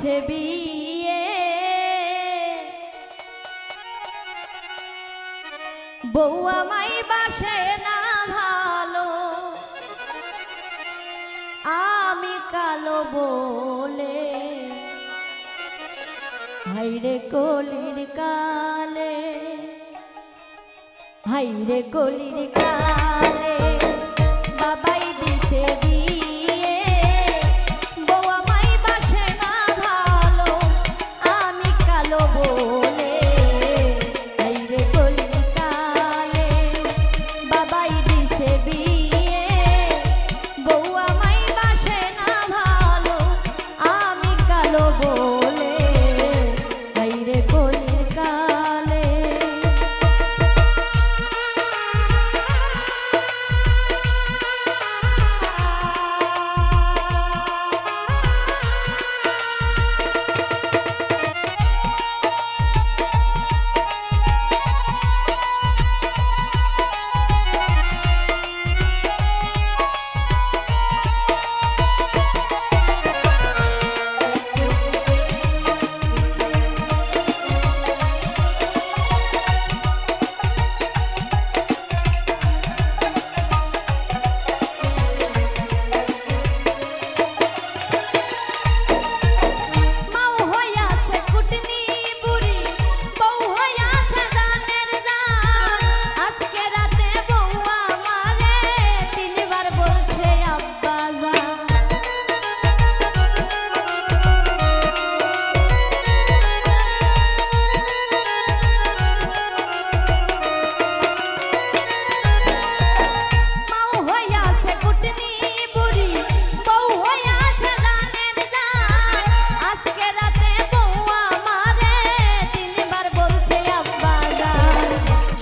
দিছে বিয়ে। বউ আমায় বাসে না ভালো। আমি কালো বলে। হাইরে কলির কালে। হাইরে কলির কালে। বাবাই দিছে বিয়ে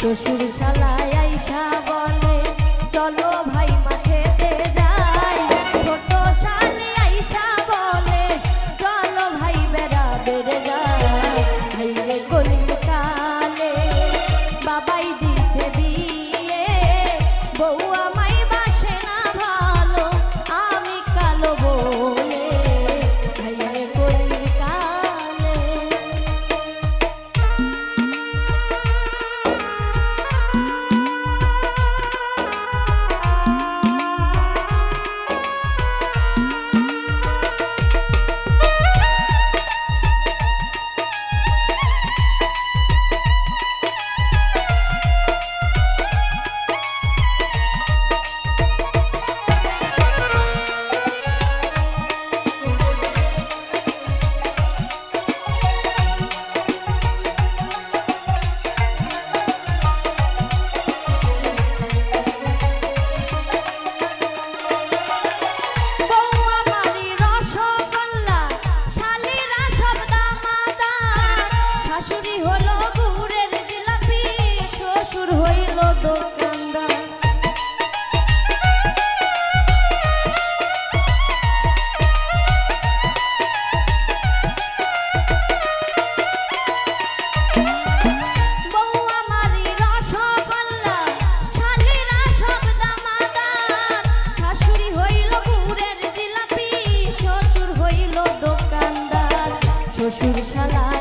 শ্বশুর শালায় আইসা বলে, চলো ভাই মাঠেতে যাই। ছোট শালি আইসা বলে, চলো ভাই বেড়া বেড়ে যাই। ভাইরে গলির কালে বাবাই দিছে বিয়ে, বউ শ্বশুর হইল দোকানদার। শ্বশুর শালায়